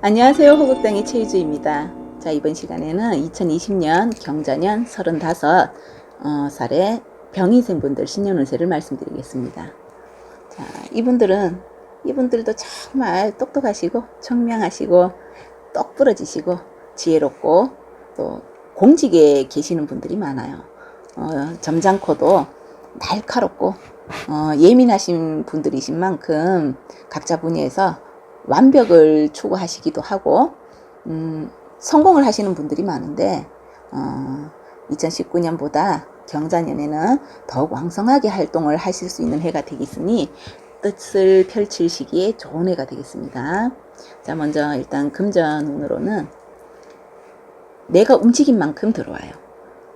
안녕하세요. 호국당의 최유주입니다. 자, 이번 시간에는 2020년 경자년 35 어, 병이생 분들 신년 운세를 말씀드리겠습니다. 자, 이분들은 이분들도 정말 똑똑하시고 청명하시고 똑 부러지시고 지혜롭고 또 공직에 계시는 분들이 많아요. 어, 점잖고도 날카롭고 어, 예민하신 분들이신 만큼 각자 분야에서 완벽을 추구하시기도 하고 음, 성공을 하시는 분들이 많은데 어, 2019년보다 경자년에는 더욱 왕성하게 활동을 하실 수 있는 해가 되겠으니 뜻을 펼칠 시기에 좋은 해가 되겠습니다. 자, 먼저 일단 금전운으로는 내가 움직인 만큼 들어와요.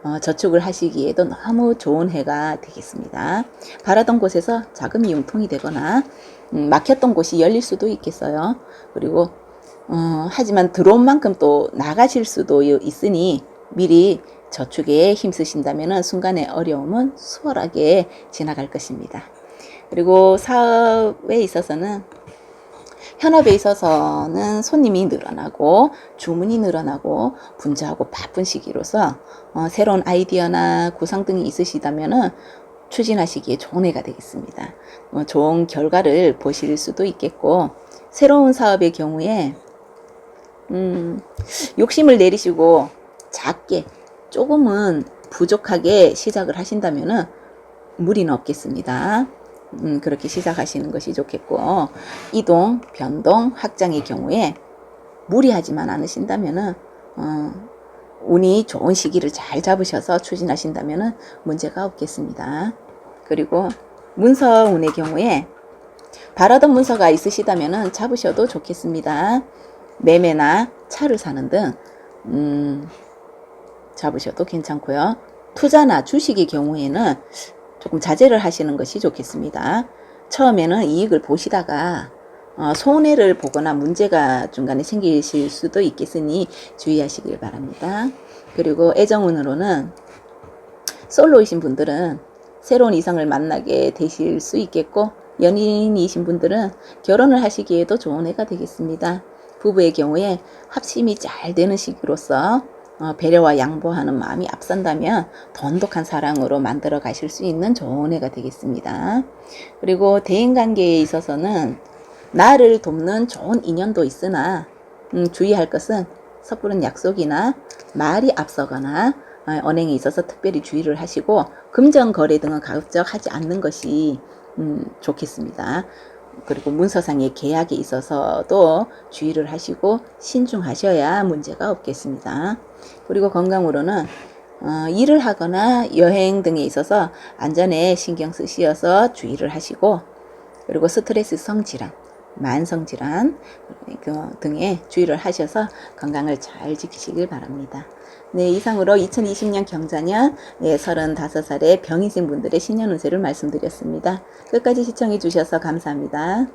어, 저축을 하시기에도 너무 좋은 해가 되겠습니다. 바라던 곳에서 자금이 융통이 되거나 음, 막혔던 곳이 열릴 수도 있겠어요. 그리고 어, 하지만 들어온 만큼 또 나가실 수도 있으니 미리 저축에 힘쓰신다면 순간의 어려움은 수월하게 지나갈 것입니다. 그리고 사업에 있어서는 현업에 있어서는 손님이 늘어나고 주문이 늘어나고 분주하고 바쁜 시기로서 어, 새로운 아이디어나 구상 등이 있으시다면은 추진하시기에 좋은 해가 되겠습니다. 어, 좋은 결과를 보실 수도 있겠고 새로운 사업의 경우에 음, 욕심을 내리시고 작게 조금은 부족하게 시작을 하신다면은 무리는 없겠습니다. 음, 그렇게 시작하시는 것이 좋겠고 이동, 변동, 확장의 경우에 무리하지만 않으신다면은 어, 운이 좋은 시기를 잘 잡으셔서 추진하신다면은 문제가 없겠습니다. 그리고 문서 운의 경우에 바라던 문서가 있으시다면은 잡으셔도 좋겠습니다. 매매나 차를 사는 등 음, 잡으셔도 괜찮고요. 투자나 주식의 경우에는 조금 자제를 하시는 것이 좋겠습니다. 처음에는 이익을 보시다가 어, 손해를 보거나 문제가 중간에 생기실 수도 있겠으니 주의하시길 바랍니다. 그리고 애정운으로는 솔로이신 분들은 새로운 이성을 만나게 되실 수 있겠고 연인이신 분들은 결혼을 하시기에도 좋은 해가 되겠습니다. 부부의 경우에 합심이 잘 되는 시기로서 어, 배려와 양보하는 마음이 앞선다면 돈독한 사랑으로 만들어 가실 수 있는 좋은 해가 되겠습니다. 그리고 대인관계에 있어서는 나를 돕는 좋은 인연도 있으나 음, 주의할 것은 섣부른 약속이나 말이 앞서거나 어, 언행에 있어서 특별히 주의를 하시고 금전 거래 등은 가급적 하지 않는 것이 음, 좋겠습니다. 그리고 문서상의 계약에 있어서도 주의를 하시고 신중하셔야 문제가 없겠습니다. 그리고 건강으로는 어, 일을 하거나 여행 등에 있어서 안전에 신경 쓰시어서 주의를 하시고 그리고 스트레스 성 질환, 만성 질환 그 등에 주의를 하셔서 건강을 잘 지키시길 바랍니다. 네, 이상으로 2020년 경자년 네, 35살의 병이신 분들의 신년 운세를 말씀드렸습니다. 끝까지 시청해 주셔서 감사합니다.